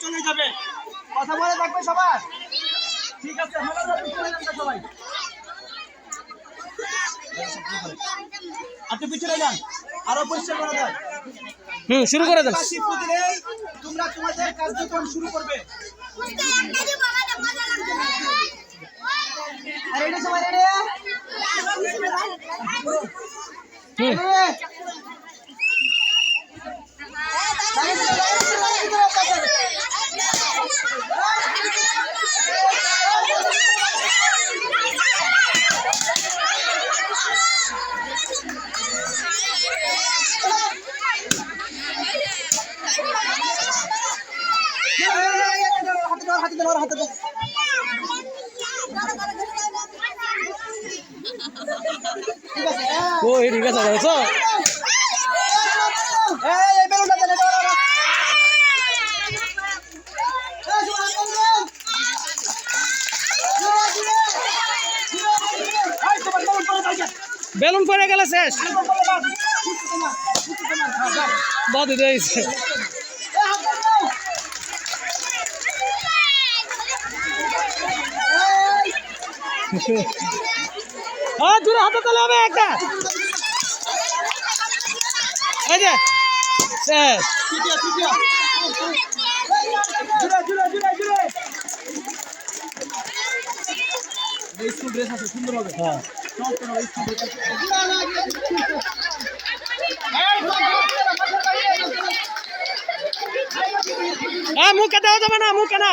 চলে যাবে। কথা বলে থাকবে সবার? ঠিক আছে রাখবেন চলে যাবে সবাই। আপনি পিছনে যান আরও পরিষ্কার করে দেন হুম শুরু করে দেন। তোমরা তোমাদের কার্যক্রম শুরু করবে। আরে এটা সবাই রেডি? হুম। হাতে ধর হাতে হাতে ধর ও এই ঠিক আছে দেখছ? এই বেলুনটা দেন এটা ওরা তোমার বেলুন পড়ে গেলে শেষ। হ্যাঁ বাদ দিয়েছে এই হাত দাও এই হ্যাঁ দূরে হাতে তালে হবে একটা। এই যে স্কুল ড্রেস আছে সুন্দর হবে হ্যাঁ মুখে দেওয়া যাবে না, মুখে না।